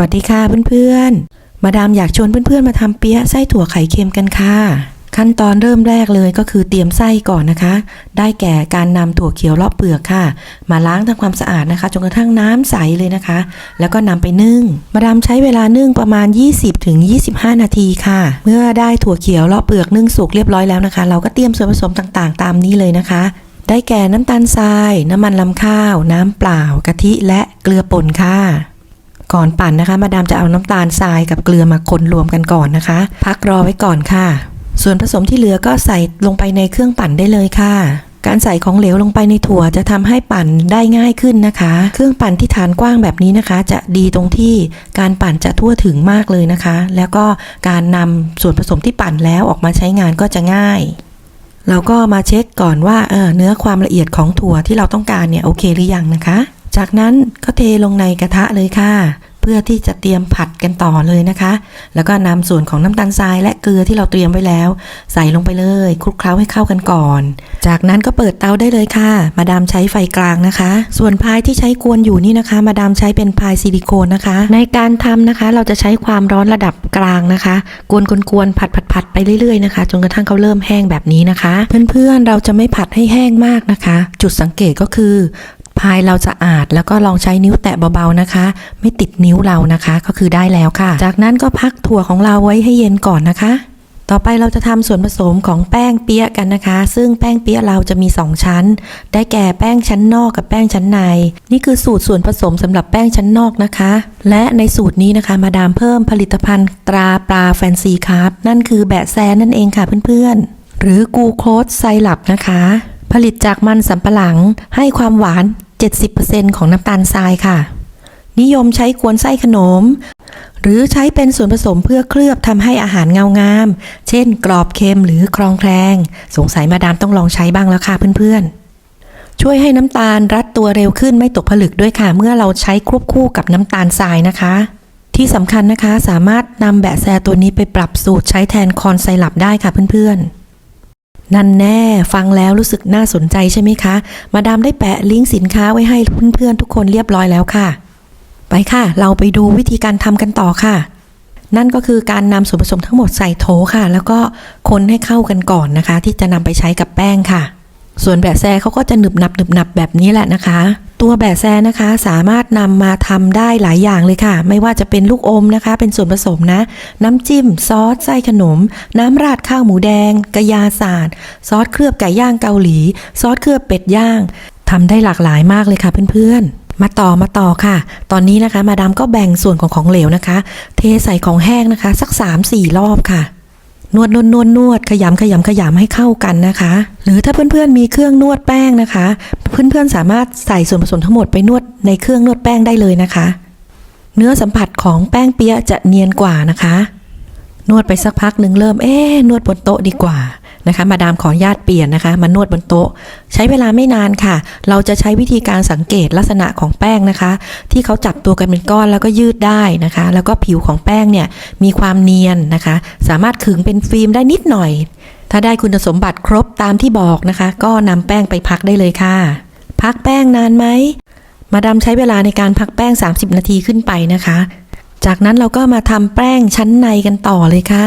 วัสดีค่ะเพื่อนๆ มาดามอยากชวนเพื่อนๆมาทำเปี๊ยะไส้ถั่วไข่เค็มกันค่ะ ขั้นตอนเริ่มแรกเลยก็คือเตรียมไส้ก่อนนะคะ ได้แก่การนำถั่วเขียวเลาะเปลือกค่ะ มาล้างทำความสะอาดนะคะจนกระทั่งน้ำใสเลยนะคะ แล้วก็นำไปนึ่ง มาดามใช้เวลานึ่งประมาณ 20-25 นาทีค่ะ เมื่อได้ถั่วเขียวเลาะเปลือกนึ่งสุกเรียบร้อยแล้วนะคะ เราก็เตรียมส่วนผสมต่างๆ ตามนี้เลยนะคะได้แก่น้ำตาลทราย น้ำมันลำข้าว น้ำเปล่า กะทิและเกลือป่นค่ะ ก่อนปั่นนะคะ มาดามจะเอาน้ำตาลทรายกับเกลือมาคนรวมกันก่อนนะคะ พักรอไว้ก่อนค่ะ ส่วนผสมที่เหลือก็ใส่ลงไปในเครื่องปั่นได้เลยค่ะการใส่ของเหลวลงไปในถั่วจะทำให้ปั่นได้ง่ายขึ้นนะคะ เครื่องปั่นที่ฐานกว้างแบบนี้นะคะ จะดีตรงที่การปั่นจะทั่วถึงมากเลยนะคะ แล้วก็การนำส่วนผสมที่ปั่นแล้วออกมาใช้งานก็จะง่าย เราก็มาเช็คก่อนว่าเออเนื้อความละเอียดของถั่วที่เราต้องการเนี่ยโอเคหรือยังนะคะ จากนั้นก็เทลงในกระทะเลยค่ะ เพื่อที่จะเตรียมผัดกันต่อเลยนะคะ แล้วก็นำส่วนของน้ำตาลทรายและเกลือที่เราเตรียมไว้แล้ว ใส่ลงไปเลยคลุกเคล้าให้เข้ากันก่อน จากนั้นก็เปิดเตาได้เลยค่ะ มาดามใช้ไฟกลางนะคะ ส่วนพายที่ใช้กวนอยู่นี่นะคะ มาดามใช้เป็นพายซิลิโคนนะคะ ในการทำนะคะ เราจะใช้ความร้อนระดับกลางนะคะ กวนกวนกวนผัดผัดผัดไปเรื่อยๆนะคะจนกระทั่งเขาเริ่มแห้งแบบนี้นะคะ เพื่อนๆเราจะไม่ผัดให้แห้งมากนะคะ จุดสังเกตก็คือ พายเราจะอาดแล้วก็ลองใช้นิ้วแตะเบาๆนะคะ ไม่ติดนิ้วเรานะคะ ก็คือได้แล้วค่ะ จากนั้นก็พักถั่วของเราไว้ให้เย็นก่อนนะคะต่อไปเราจะทำส่วนผสมของแป้งเปี๊ยะกันนะคะ ซึ่งแป้งเปี๊ยะเราจะมี 2 ชั้น ได้แก่แป้งชั้นนอกกับแป้งชั้นใน นี่คือสูตรส่วนผสมสำหรับแป้งชั้นนอกนะคะ และในสูตรนี้นะคะ มาดามเพิ่มผลิตภัณฑ์ตราปลาแฟนซีคาร์บนั่นคือแบะแซนนั่นเองค่ะเพื่อนๆ หรือกูโคสไซรัปนะคะ ผลิตจากมันสำปะหลังให้ความหวาน 70%ของน้ำตาลทรายค่ะ นิยมใช้กวนไส้ขนม หรือใช้เป็นส่วนผสมเพื่อเคลือบทำให้อาหารเงางาม เช่น กรอบเค็มหรือคลองแคลงสงสัยมาดามต้องลองใช้บ้างแล้วค่ะเพื่อนๆช่วยให้น้ำตาลรัดตัวเร็วขึ้นไม่ตกผลึกด้วยค่ะ เมื่อเราใช้ควบคู่กับน้ำตาลทรายนะคะ ที่สำคัญนะคะสามารถนำแบะแซตัวนี้ไปปรับสูตรใช้แทนคอนไซรัปได้ค่ะเพื่อนๆ นั่นแน่ฟังแล้วรู้สึกน่าสนใจใช่ไหมคะ มาดามได้แปะลิงก์สินค้าไว้ให้เพื่อนๆทุกคนเรียบร้อยแล้วค่ะ ไปค่ะ เราไปดูวิธีการทำกันต่อค่ะ นั่นก็คือการนำส่วนผสมทั้งหมดใส่โถค่ะ แล้วก็คนให้เข้ากันก่อนนะคะ ที่จะนำไปใช้กับแป้งค่ะ ส่วนแบะแซเขาก็จะหนึบหนับหนึบหนับแบบนี้แหละนะคะ ตัวแบะแซนะคะสามารถนำมาทำได้หลายอย่างเลยค่ะ ไม่ว่าจะเป็นลูกอมนะคะ เป็นส่วนผสมนะ น้ำจิ้ม ซอสไส้ขนม น้ำราดข้าวหมูแดง กระยาศาสตร์ ซอสเคลือบไก่ย่างเกาหลี ซอสเคลือบเป็ดย่างทำได้หลากหลายมากเลยค่ะเพื่อนๆมาต่อมาต่อค่ะ ตอนนี้นะคะ มาดามก็แบ่งส่วนของของเหลวนะคะ เทใส่ของแห้งนะคะ สัก 3-4 รอบค่ะ นวดนวดนวดนวดขยำขยำขยำให้เข้ากันนะคะ หรือถ้าเพื่อนๆมีเครื่องนวดแป้งนะคะ เพื่อนๆสามารถใส่ส่วนผสมทั้งหมดไปนวดในเครื่องนวดแป้งได้เลยนะคะ เนื้อสัมผัสของแป้งเปี๊ยะจะเนียนกว่านะคะ นวดไปสักพักหนึ่งเริ่มเอ๊นวดบนโต๊ะดีกว่า นะคะ มาดามขออนุญาตเปลี่ยนนะคะ มานวดบนโต๊ะ ใช้เวลาไม่นานค่ะ เราจะใช้วิธีการสังเกตลักษณะของแป้งนะคะ ที่เขาจับตัวกันเป็นก้อนแล้วก็ยืดได้นะคะ แล้วก็ผิวของแป้งเนี่ยมีความเนียนนะคะ สามารถขึงเป็นฟิล์มได้นิดหน่อย ถ้าได้คุณสมบัติครบตามที่บอกนะคะ ก็นำแป้งไปพักได้เลยค่ะ พักแป้งนานไหมมาดามใช้เวลาในการพักแป้ง 30 นาทีขึ้นไปนะคะ จากนั้นเราก็มาทำแป้งชั้นในกันต่อเลยค่ะ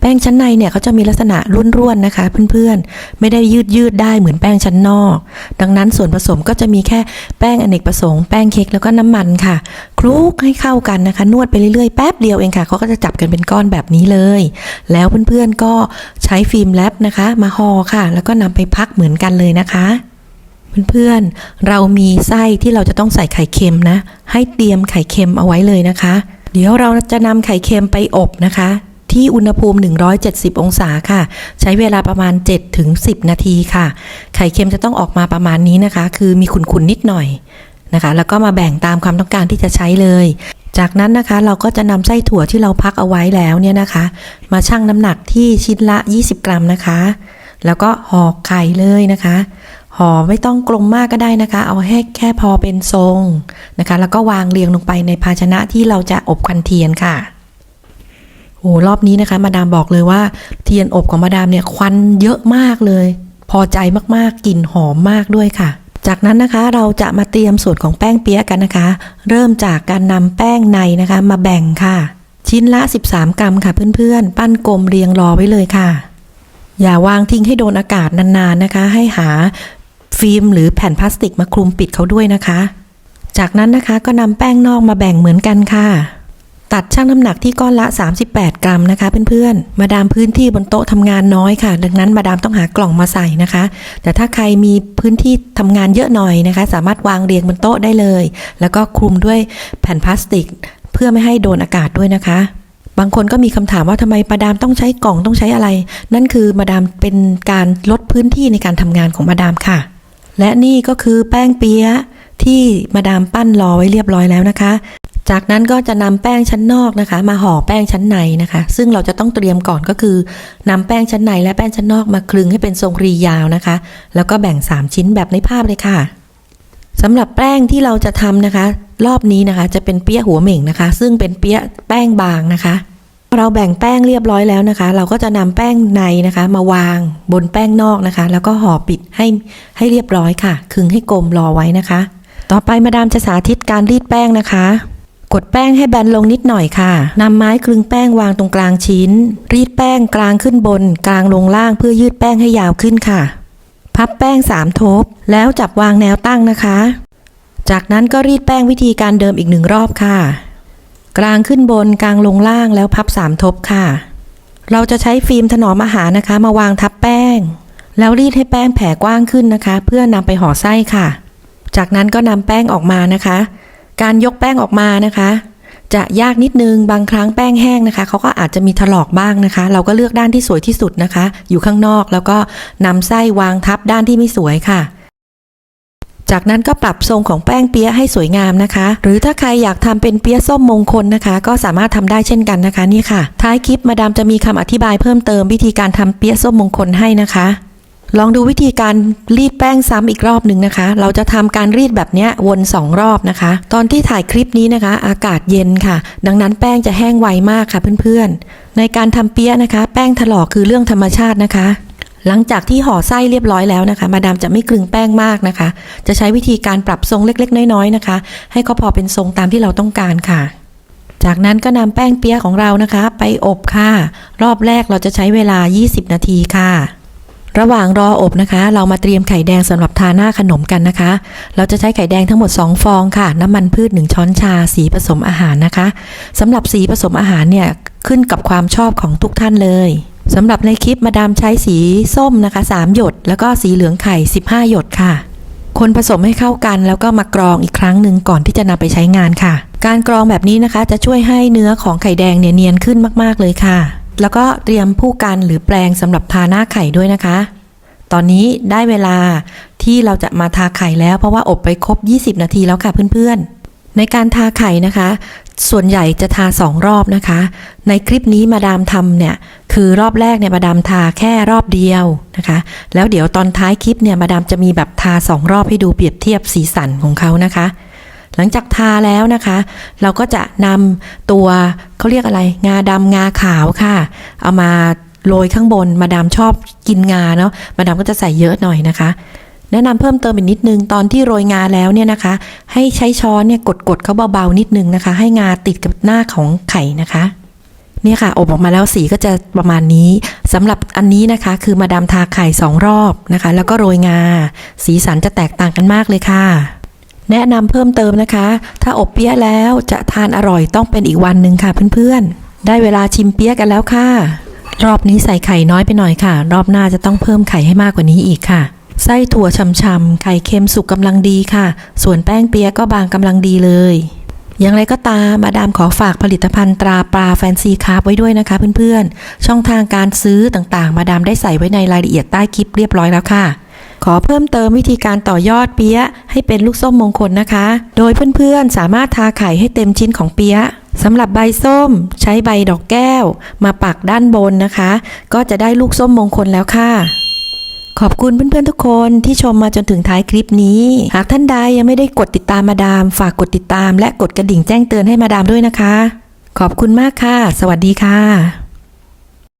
แป้งชั้นในเนี่ยเขาจะมีลักษณะร่วนๆนะคะ เพื่อนๆ ไม่ได้ยืดยืดได้เหมือนแป้งชั้นนอก ดังนั้นส่วนผสมก็จะมีแค่แป้งอเนกประสงค์แป้งเค้กแล้วก็น้ำมันค่ะ คลุกให้เข้ากันนะคะ นวดไปเรื่อยๆแป๊บเดียวเองค่ะเขาก็จะจับกันเป็นก้อนแบบนี้เลย แล้วเพื่อนๆก็ใช้ฟิล์มแรปนะคะ มาห่อค่ะ แล้วก็นำไปพักเหมือนกันเลยนะคะเพื่อนๆ เรามีไส้ที่เราจะต้องใส่ไข่เค็มนะ ให้เตรียมไข่เค็มเอาไว้เลยนะคะ เดี๋ยวเราจะนำไข่เค็มไปอบนะคะ ที่อุณหภูมิ 170 องศาค่ะ ใช้เวลาประมาณ7ถึง10 นาทีค่ะ ไข่เค็มจะต้องออกมาประมาณนี้นะคะ คือมีขุ่นๆนิดหน่อยนะคะ แล้วก็มาแบ่งตามความต้องการที่จะใช้เลย จากนั้นนะคะเราก็จะนำไส้ถั่วที่เราพักเอาไว้แล้วเนี่ยนะคะ มาชั่งน้ำหนักที่ชิ้นละ 20 กรัมนะคะ แล้วก็ห่อไข่เลยนะคะ ห่อไม่ต้องกลมมากก็ได้นะคะ เอาให้แค่พอเป็นทรงนะคะ แล้วก็วางเรียงลงไปในภาชนะที่เราจะอบควันเทียนค่ะโอ้รอบนี้นะคะ มาดามบอกเลยว่า เทียนอบของมาดามเนี่ยควันเยอะมากเลย พอใจมากๆกลิ่นหอมมากด้วยค่ะ จากนั้นนะคะเราจะมาเตรียมส่วนของแป้งเปี๊ยะกันนะคะ เริ่มจากการนำแป้งในนะคะ มาแบ่งค่ะ ชิ้นละ 13 กรัมค่ะเพื่อนๆ ปั้นกลมเรียงรอไว้เลยค่ะ อย่าวางทิ้งให้โดนอากาศนานๆนะคะ ให้หา ฟิล์มหรือแผ่นพลาสติกมาคลุมปิดเขาด้วยนะคะ จากนั้นนะคะก็นำแป้งนอกมาแบ่งเหมือนกันค่ะ ตัดช่างน้ำหนักที่ก้อนละ 38 กรัมนะคะเพื่อนๆ มาดามพื้นที่บนโต๊ะทำงานน้อยค่ะ ดังนั้นมาดามต้องหากล่องมาใส่นะคะ แต่ถ้าใครมีพื้นที่ทำงานเยอะหน่อยนะคะ สามารถวางเรียงบนโต๊ะได้เลย แล้วก็คลุมด้วยแผ่นพลาสติก เพื่อไม่ให้โดนอากาศด้วยนะคะบางคนก็มีคำถามว่าทำไมมาดามต้องใช้กล่องต้องใช้อะไร นั่นคือมาดามเป็นการลดพื้นที่ในการทำงานของมาดามค่ะ และนี่ก็คือแป้งเปี๊ยะที่มาดามปั้นรอไว้เรียบร้อยแล้วนะคะ จากนั้นก็จะนำแป้งชั้นนอกนะคะ มาห่อแป้งชั้นในนะคะ ซึ่งเราจะต้องเตรียมก่อนก็คือนำแป้งชั้นในและแป้งชั้นนอกมาคลึงให้เป็นทรงรียาวนะคะ แล้วก็แบ่ง 3 ชิ้นแบบในภาพเลยค่ะสำหรับแป้งที่เราจะทำนะคะ รอบนี้นะคะ จะเป็นเปี๊ยะหัวเหม่งนะคะ ซึ่งเป็นเปี๊ยะแป้งบางนะคะ เราแบ่งแป้งเรียบร้อยแล้วนะคะ เราก็จะนำแป้งในนะคะ มาวางบนแป้งนอกนะคะ แล้วก็ห่อปิดให้ให้เรียบร้อยค่ะ คึงให้กลมรอไว้นะคะ ต่อไปมาดามจะสาธิตการรีดแป้งนะคะ กดแป้งให้แบนลงนิดหน่อยค่ะนำไม้คลึงแป้งวางตรงกลางชิ้น รีดแป้งกลางขึ้นบน กลางลงล่างเพื่อยืดแป้งให้ยาวขึ้นค่ะ พับแป้งสามทบ แล้วจับวางแนวตั้งนะคะ จากนั้นก็รีดแป้งวิธีการเดิมอีกหนึ่งรอบค่ะ กลางขึ้นบนกลางลงล่างแล้วพับสามทบค่ะ เราจะใช้ฟิล์มถนอมอาหารนะคะ มาวางทับแป้ง แล้วรีดให้แป้งแผ่กว้างขึ้นนะคะ เพื่อนำไปห่อไส้ค่ะ จากนั้นก็นำแป้งออกมานะคะ การยกแป้งออกมานะคะ จะยากนิดนึงบางครั้งแป้งแห้งนะคะเขาก็อาจจะมีถลอกบ้างนะคะ เราก็เลือกด้านที่สวยที่สุดนะคะ อยู่ข้างนอกแล้วก็นำไส้วางทับด้านที่ไม่สวยค่ะ จากนั้นก็ปรับทรงของแป้งเปี๊ยะให้สวยงามนะคะ หรือถ้าใครอยากทำเป็นเปี๊ยะส้มมงคลนะคะ ก็สามารถทำได้เช่นกันนะคะนี่ค่ะ ท้ายคลิปมาดามจะมีคำอธิบายเพิ่มเติมวิธีการทำเปี๊ยะส้มมงคลให้นะคะลองดูวิธีการรีดแป้งซ้ำอีกรอบหนึ่งนะคะ เราจะทำการรีดแบบนี้วนสองรอบนะคะ ตอนที่ถ่ายคลิปนี้นะคะ อากาศเย็นค่ะ ดังนั้นแป้งจะแห้งไวมากค่ะเพื่อนๆ ในการทำเปี๊ยะนะคะ แป้งถลอกคือเรื่องธรรมชาตินะคะ หลังจากที่ห่อไส้เรียบร้อยแล้วนะคะ มาดามจะไม่กลึงแป้งมากนะคะ จะใช้วิธีการปรับทรงเล็กๆ น้อยๆนะคะ ให้เขาพอเป็นทรงตามที่เราต้องการค่ะ จากนั้นก็นำแป้งเปี๊ยะของเรานะคะ ไปอบค่ะ รอบแรกเราจะใช้เวลา 20 นาทีค่ะ ระหว่างรออบนะคะ เรามาเตรียมไข่แดงสำหรับทาหน้าขนมกันนะคะ เราจะใช้ไข่แดงทั้งหมด 2 ฟองค่ะ น้ำมันพืช 1 ช้อนชา สีผสมอาหารนะคะสำหรับสีผสมอาหารเนี่ยขึ้นกับความชอบของทุกท่านเลย สำหรับในคลิปมาดามใช้สีส้มนะคะ 3 หยด แล้วก็สีเหลืองไข่ 15 หยดค่ะ คนผสมให้เข้ากันแล้วก็มากรองอีกครั้งหนึ่งก่อนที่จะนำไปใช้งานค่ะ การกรองแบบนี้นะคะจะช่วยให้เนื้อของไข่แดงเนี่ยเนียนขึ้นมากๆเลยค่ะ แล้วก็เตรียมผู้กันหรือแปรงสำหรับทาหน้าไข่ด้วยนะคะ ตอนนี้ได้เวลาที่เราจะมาทาไข่แล้วเพราะว่าอบไปครบ 20 นาทีแล้วค่ะเพื่อนๆในการทาไข่นะคะ ส่วนใหญ่จะทาสองรอบนะคะ ในคลิปนี้มาดามทำเนี่ย คือรอบแรกเนี่ยมาดามทาแค่รอบเดียวนะคะ แล้วเดี๋ยวตอนท้ายคลิปเนี่ยมาดามจะมีแบบทาสองรอบให้ดูเปรียบเทียบสีสันของเขานะคะ หลังจากทาแล้วนะคะ เราก็จะนำตัวเขาเรียกอะไร งาดำงาขาวค่ะ เอามาโรยข้างบนมาดามชอบกินงาเนาะมาดามก็จะใส่เยอะหน่อยนะคะ แนะนำเพิ่มเติมอีกนิดนึงตอนที่โรยงาแล้วเนี่ยนะคะ ให้ใช้ช้อนเนี่ยกดๆเขาเบาๆนิดนึงนะคะ ให้งาติดกับหน้าของไข่นะคะ เนี่ยค่ะอบออกมาแล้วสีก็จะประมาณนี้สำหรับอันนี้นะคะคือมาดามทาไข่สองรอบนะคะ แล้วก็โรยงา สีสันจะแตกต่างกันมากเลยค่ะ แนะนำเพิ่มเติมนะคะ ถ้าอบเปี๊ยะแล้วจะทานอร่อยต้องเป็นอีกวันหนึ่งค่ะเพื่อนๆ ได้เวลาชิมเปี๊ยะกันแล้วค่ะ รอบนี้ใส่ไข่น้อยไปหน่อยค่ะ รอบหน้าจะต้องเพิ่มไข่ให้มากกว่านี้อีกค่ะไส้ถั่วช่ำๆ ไข่เค็มสุกกำลังดีค่ะ ส่วนแป้งเปี๊ยะก็บางกำลังดีเลย อย่างไรก็ตามมาดามขอฝากผลิตภัณฑ์ตราปลาแฟนซีคาร์บไว้ด้วยนะคะเพื่อนๆ ช่องทางการซื้อต่างๆ มาดามได้ใส่ไว้ในรายละเอียดใต้คลิปเรียบร้อยแล้วค่ะ ขอเพิ่มเติมวิธีการต่อยอดเปี๊ยะให้เป็นลูกส้มมงคลนะคะ โดยเพื่อนๆ สามารถทาไข่ให้เต็มชิ้นของเปี๊ยะสำหรับใบส้ม ใช้ใบดอกแก้ว มาปักด้านบนนะคะ ก็จะได้ลูกส้มมงคลแล้วค่ะ ขอบคุณเพื่อนๆทุกคนที่ชมมาจนถึงท้ายคลิปนี้ หากท่านใดยังไม่ได้กดติดตามมาดาม ฝากกดติดตามและกดกระดิ่งแจ้งเตือนให้มาดามด้วยนะคะ ขอบคุณมากค่ะ สวัสดีค่ะ